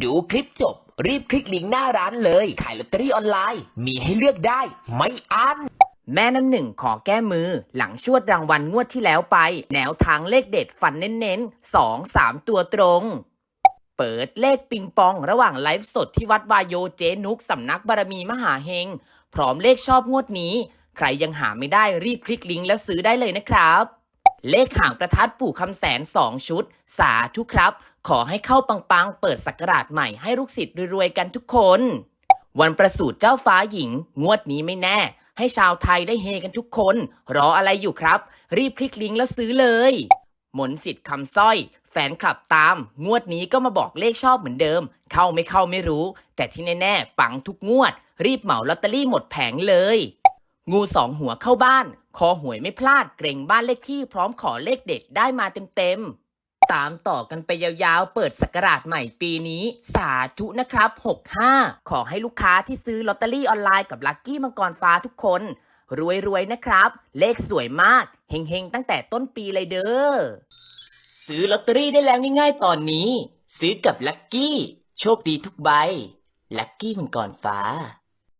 ดูคลิปจบ รีบคลิกลิงก์หน้าร้านเลย ขายลอตเตอรี่ออนไลน์ มีให้เลือกได้ ไม่อั้น แม่น้ำหนึ่งขอแก้มือ หลังชวดรางวัลงวดที่แล้วไป แนวทางเลขเด็ดฟันเน้นๆสองสามตัวตรง เปิดเลขปิงปองระหว่างไลฟ์สดที่วัดวายโยเจนุกสำนักบารมีมหาเฮง พร้อมเลขชอบงวดนี้ ใครยังหาไม่ได้รีบคลิกลิงก์แล้วซื้อได้เลยนะครับ เลขหางประทัดปู่คำแสนสองชุด สาธุครับ ขอให้เข้าปังๆ เปิดสักราชใหม่ให้ลูกศิษย์รวยๆกันทุกคน วันประสูติเจ้าฟ้าหญิง งวดนี้ไม่แน่ ให้ชาวไทยได้เฮกันทุกคน รออะไรอยู่ครับ รีบคลิกลิงก์แล้วซื้อเลยมนสิทธิ์คำสร้อย แฟนคลับตาม งวดนี้ก็มาบอกเลขชอบเหมือนเดิม เข้าไม่เข้าไม่รู้ แต่ที่แน่ๆปังทุกงวด รีบเหมาลอตเตอรี่หมดแผงเลย งูสองหัวเข้าบ้าน คอหวยไม่พลาดเกรงบ้านเลขที่พร้อมขอเลขเด็ดได้มาเต็มๆ ตามต่อกันไปยาวๆ เปิดสกราชใหม่ปีนี้ สาธุนะครับ 65 ขอให้ลูกค้าที่ซื้อลอตเตอรี่ออนไลน์กับลัคกี้มังกรฟ้าทุกคน รวยๆ นะครับ เลขสวยมาก เฮงๆ ตั้งแต่ต้นปีเลยเด้อ ซื้อลอตเตอรี่ได้แล้วง่ายๆ ตอนนี้ ซื้อกับลัคกี้ โชคดีทุกใบ ลัคกี้มังกรฟ้า